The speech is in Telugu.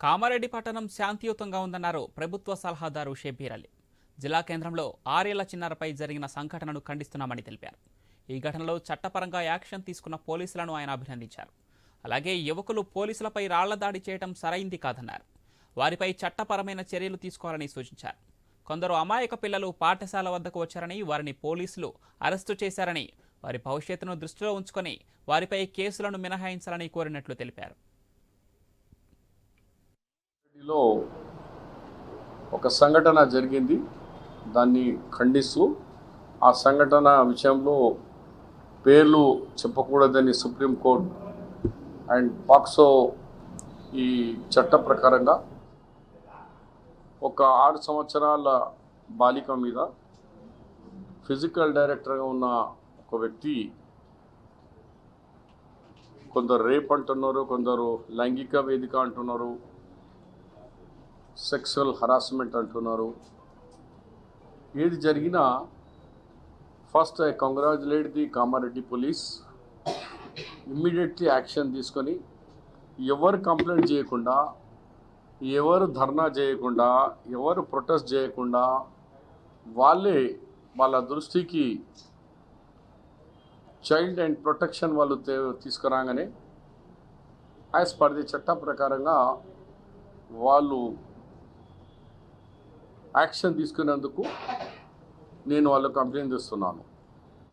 కామారెడ్డి పట్టణం శాంతియుతంగా ఉందన్నారు ప్రభుత్వ సలహాదారు షేబీర్ అలీ. జిల్లా కేంద్రంలో ఆరేళ్ళ చిన్నారపై జరిగిన సంఘటనను ఖండిస్తున్నామని తెలిపారు. ఈ ఘటనలో చట్టపరంగా యాక్షన్ తీసుకున్న పోలీసులను ఆయన అభినందించారు. అలాగే యువకులు పోలీసులపై రాళ్ళ దాడి చేయడం సరైంది కాదన్నారు. వారిపై చట్టపరమైన చర్యలు తీసుకోవాలని సూచించారు. కొందరు అమాయక పిల్లలు పాఠశాల వద్దకు వచ్చారని వారిని పోలీసులు అరెస్టు చేశారని వారి భవిష్యత్తును దృష్టిలో ఉంచుకొని వారిపై కేసులను మినహాయించాలని కోరినట్లు తెలిపారు. లో ఒక సంఘటన జరిగింది. దాన్ని ఖండిస్తూ ఆ సంఘటన విషయంలో పేర్లు చెప్పకూడదని సుప్రీంకోర్టు అండ్ పాక్సో ఈ చట్ట ప్రకారంగా ఒక ఆరు సంవత్సరాల బాలిక మీద ఫిజికల్ డైరెక్టర్గా ఉన్న ఒక వ్యక్తి కొందరు రేప్ అంటున్నారు కొందరు లైంగిక వేదిక అంటున్నారు సెక్సువల్ హరాస్మెంట్ అంటున్నారు. ఏది జరిగినా first I congratulate the Kamareddy police. Immediately action తీసుకొని ఎవరు కంప్లైంట్ చేయకుండా ఎవరు ధర్నా చేయకుండా ఎవరు ప్రొటెస్ట్ చేయకుండా వాళ్ళే వాళ్ళ దృష్టికి చైల్డ్ అండ్ ప్రొటెక్షన్ వాళ్ళు తీసుకురాగానే యాజ్ పర్ ది చట్టం ప్రకారంగా వాళ్ళు యాక్షన్ తీసుకునేందుకు నేను వాళ్ళకు కంప్లైంట్ ఇస్తున్నాను